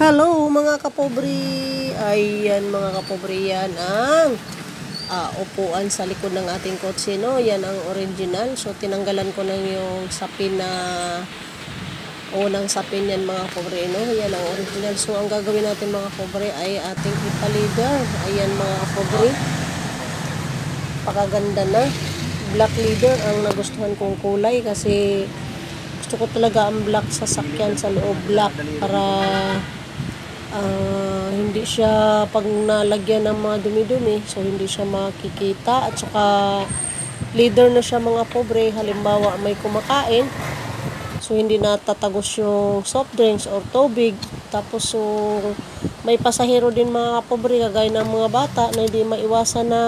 Hello mga kapobre! Ayan mga kapobre, yan ang ah, upuan sa likod ng ating kotse, no? Yan ang original. So, tinanggalan ko na yung sapin na unang sapin yan mga kapobre, no? Yan ang original. So, ang gagawin natin mga kapobre ay ating ipalider. Ayan mga kapobre. Pakaganda na. Black leader ang nagustuhan kong kulay kasi gusto ko talaga ang black sa sakyan sa loob black para ah, hindi siya pag nalagyan ng mga dumi-dumi so hindi siya makikita. At saka leader na siya mga pobre. Halimbawa may kumakain so hindi natatagos yung soft drinks or tubig. Tapos so may pasahero din mga pobre kagaya ng mga bata na hindi maiwasan na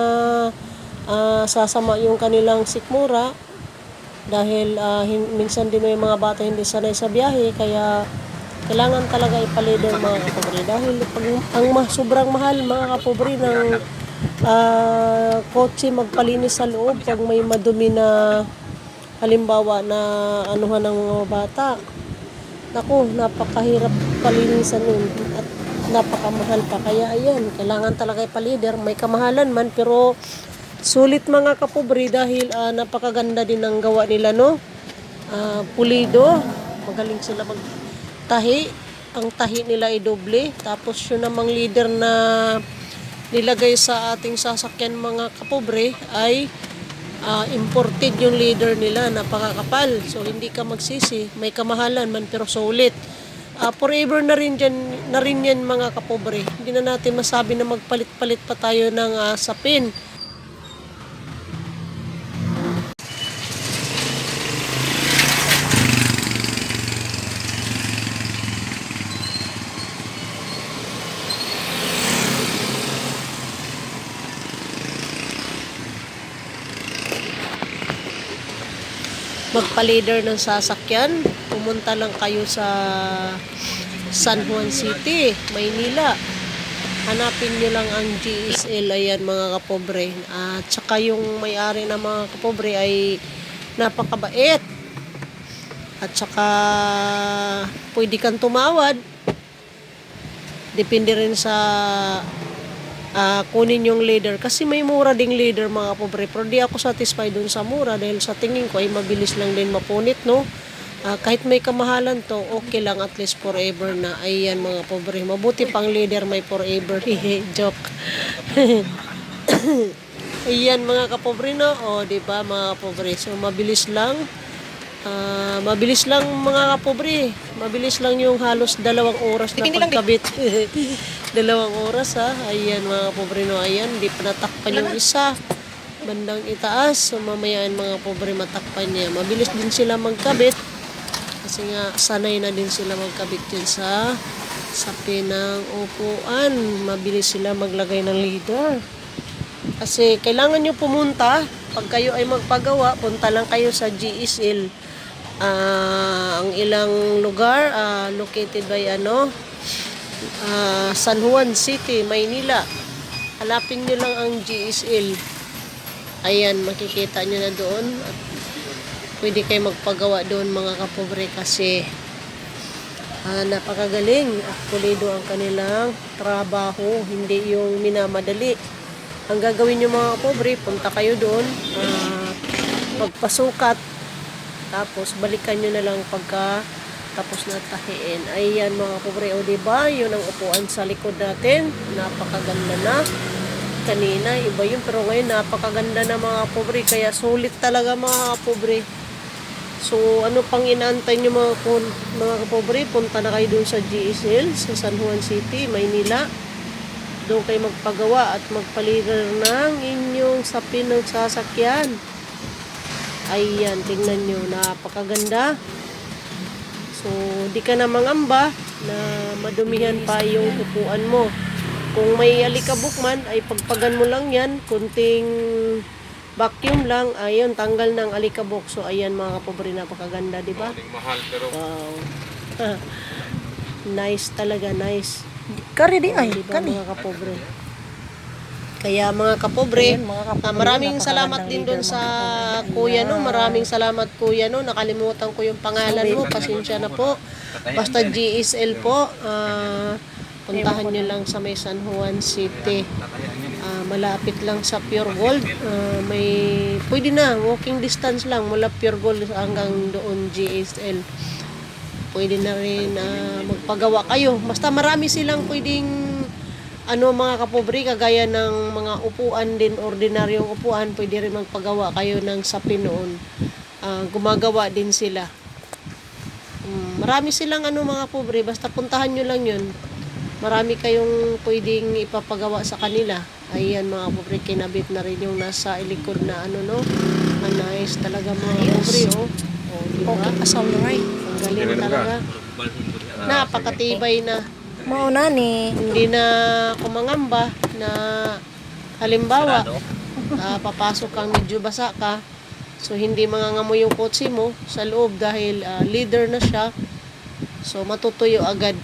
ah, sasama yung kanilang sikmura. Dahil ah, hin- minsan din may mga bata hindi sanay sa biyahe kaya kailangan talaga ipalider mga kapobre dahil pag ang ma- sobrang mahal mga kapobre ng ah, kotse magpalinis sa loob pag may madumi na halimbawa na anuhan ng mga bata Naku, napakahirap palinisan nun at napakamahal pa. Kaya ayan, kailangan talaga ipalider. May kamahalan man pero sulit mga kapobre dahil ah, napakaganda din ang gawa nila no. Ah, pulido, magaling sila magtahi. Ang tahi nila ay doble. Tapos yun namang leader na nilagay sa ating sasakyan mga kapobre ay ah, imported yung leader nila, napakakapal. So hindi ka magsisi, may kamahalan man pero sulit. Ah, forever na rin dyan, na rin yan mga kapobre. Hindi na natin masabi na magpalit-palit pa tayo ng ah, sapin. Magpa-leader ng sasakyan, pumunta lang kayo sa San Juan City, Maynila. Hanapin nyo lang ang GSL, ayan mga kapobre. At saka yung may-ari ng mga kapobre ay napakabait. At saka pwede kang tumawad. Depende rin sa ah, kunin yung leader. Kasi may mura ding leader mga pobre. Pero di ako satisfied dun sa mura dahil sa tingin ko ay mabilis lang din mapunit no? Ah, kahit may kamahalan to okay lang at least forever na. Ayan mga pobre. Mabuti pang leader may forever. Joke. Ayan mga kapobre no? O di ba mga kapobre so mabilis lang. Ah, mabilis lang mga kapobre. Mabilis lang yung halos dalawang oras na pagkabit. dalawang oras ha. Ayan mga kapobre no. Ayan, di pa natakpan yung isa. Bandang itaas. So mamayaan mga pobre matakpan niya. Mabilis din sila magkabit. Kasi nga sanay na din sila magkabit yun sa sa pinang upuan. Mabilis sila maglagay ng leader. Kasi kailangan nyo pumunta. Pag kayo ay magpagawa, punta lang kayo sa GSL. Ah, ang ilang lugar ah, located by ano ah, San Juan City, Maynila. Hanapin nyo lang ang GSL. Ayan, makikita nyo na doon. At pwede kayo magpagawa doon mga kapobre kasi ah, napakagaling at pulido ang kanilang trabaho. Hindi yung minamadali. Ang gagawin nyo mga pobre, punta kayo doon, ah, magpasukat, tapos balikan nyo na lang pagka tapos na tahiin. Ayan mga pobre, o diba? Yun ang upuan sa likod natin. Napakaganda na. Kanina, iba yun. Pero ngayon, napakaganda na mga pobre. Kaya sulit talaga mga pobre. So, ano pang inaantay nyo mga, mga kapobre? Punta na kayo dun sa GSL, sa San Juan City, Maynila. Doon kayo magpagawa at magpaligar ng inyong sapin ng sasakyan. Ayan, tingnan nyo, napakaganda. So, di ka na mangamba na madumihan pa yung upuan mo. Kung may alikabok man, ay pagpagan mo lang yan, kunting vacuum lang, ayun, tanggal ng alikabok. So, ayan mga kapobre, napakaganda, di ba? mahal pero Wow. nice talaga, nice. Kari di ay, Di ba kani. mga kapobre? Kaya mga kapobre, Ayan, mga kapobre, ah, maraming salamat din doon sa kuya no. Maraming salamat kuya no. Nakalimutan ko yung pangalan mo. Pasensya na po. Basta GSL po, ah, puntahan nyo lang sa may San Juan City. Ah, malapit lang sa Pure Gold. Ah, may pwede na walking distance lang mula Pure Gold hanggang doon GSL. Pwede na rin ah, magpagawa kayo. Basta marami silang pwedeng ano mga kapobre kagaya ng mga upuan din ordinaryong upuan pwede rin magpagawa kayo ng sapin noon Ah, gumagawa din sila Mm, marami silang ano mga pobre, basta puntahan nyo lang yun. Marami kayong pwedeng ipapagawa sa kanila. Ayan mga pobre, kinabit na rin yung nasa ilikod na ano no. Nice talaga mga pobre oh. Oh, di ba? Okay, asaw na right. Ang galing talaga. Napakatibay na. Mauna ni. Hindi na kumangamba na halimbawa ah, papasok kang medyo basa ka so hindi mangangamoy yung kotse mo sa loob dahil ah, leader na siya. So matutuyo agad.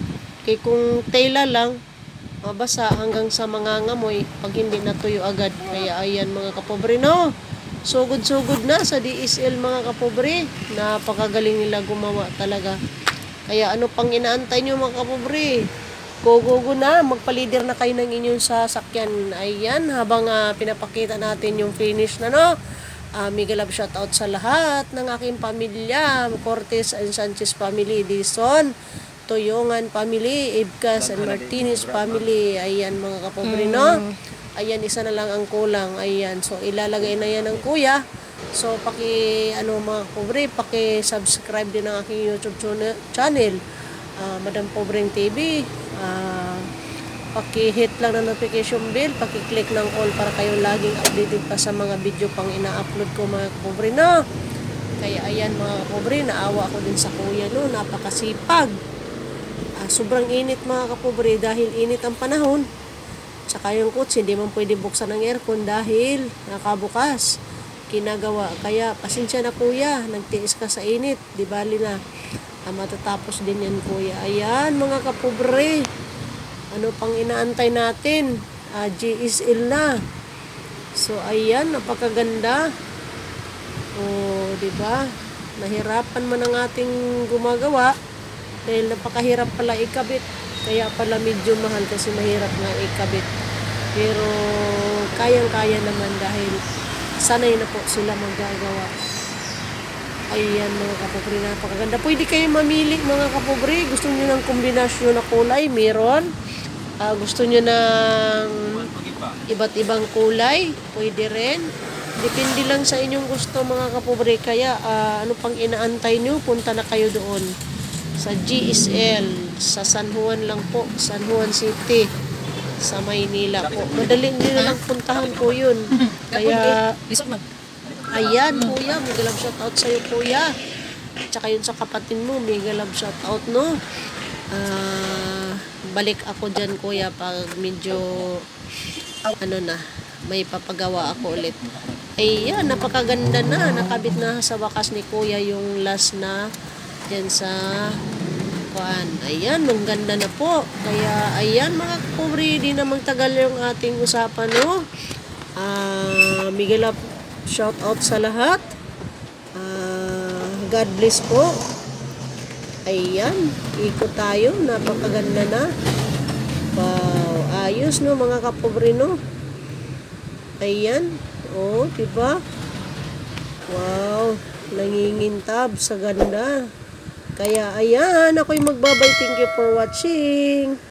Kay kung tela lang mabasa hanggang sa mangangamoy pag hindi natuyo agad. Kaya ayan mga kapobre no? Sugod-sugod na sa DSL mga kapobre. Napakagaling nila gumawa talaga. Kaya ano pang inaantay nyo mga kapobre Go, go, go na. Magpalider na kayo ng inyong sasakyan. Ayan, habang ah, pinapakita natin yung finish na, no? Uh, mega love shoutout sa lahat ng aking pamilya. Cortez and Sanchez family, Dison, Toyongan family, Ibkas and Martinez family. Ayan, mga kapobre, no? Ayan, isa na lang ang kulang. Ayan, so ilalagay na yan ng kuya. So, paki, ano mga kapobre, paki-subscribe din ng aking YouTube channel- ah, Madam Pobreng TV. Ah, paki-hit lang ng notification bell, paki-click ng all para kayo laging updated pa sa mga video pang ina-upload ko mga pobre na. Kaya ayan mga pobre, naawa ako din sa kuya no, napakasipag. Ah, sobrang init mga kapobre dahil init ang panahon. Tsaka yung kotse, hindi man pwede buksan ng aircon dahil nakabukas. Kinagawa. Kaya pasensya na kuya, nagtiis ka sa init. Di bali na. Ah, matatapos din yan kuya. Ayan mga kapobre. Ano pang inaantay natin? Ah, GSL na. So ayan, napakaganda. Oh, di ba? Nahirapan man ang ating gumagawa dahil napakahirap pala ikabit. Kaya pala medyo mahal kasi mahirap nga ikabit. Pero kayang-kaya naman dahil sanay na po sila magagawa. Ayan mga kapobre, napakaganda. Pwede kayo mamili mga kapobre. Gusto niyo ng kombinasyon na kulay? Meron. Ah, gusto niyo ng iba't ibang kulay? Pwede rin. Depende lang sa inyong gusto mga kapobre. Kaya ah, ano pang inaantay niyo? Punta na kayo doon. Sa GSL. Sa San Juan lang po. San Juan City. Sa Maynila po. Madali din na lang puntahan po yun. Kaya. Ayan, kuya. Mega love shoutout sa'yo, kuya. Tsaka yun sa kapatid mo, mega love shoutout, no? Ah, balik ako dyan, kuya, pag medyo, ano na, may papagawa ako ulit. Ayan, napakaganda na. Nakabit na sa wakas ni kuya yung last na dyan sa kuan. Ayan, ang ganda na po. Kaya, ayan mga kubre, di na magtagal yung ating usapan, no? Ah, mega love shout out sa lahat. Ah, God bless po. Ayan, ikot tayo. Napakaganda na. Wow, ayos no mga kapobre no. Ayan. Oh, di ba? Wow, nangingintab sa ganda. Kaya ayan, ako'y magbabay. Thank you for watching.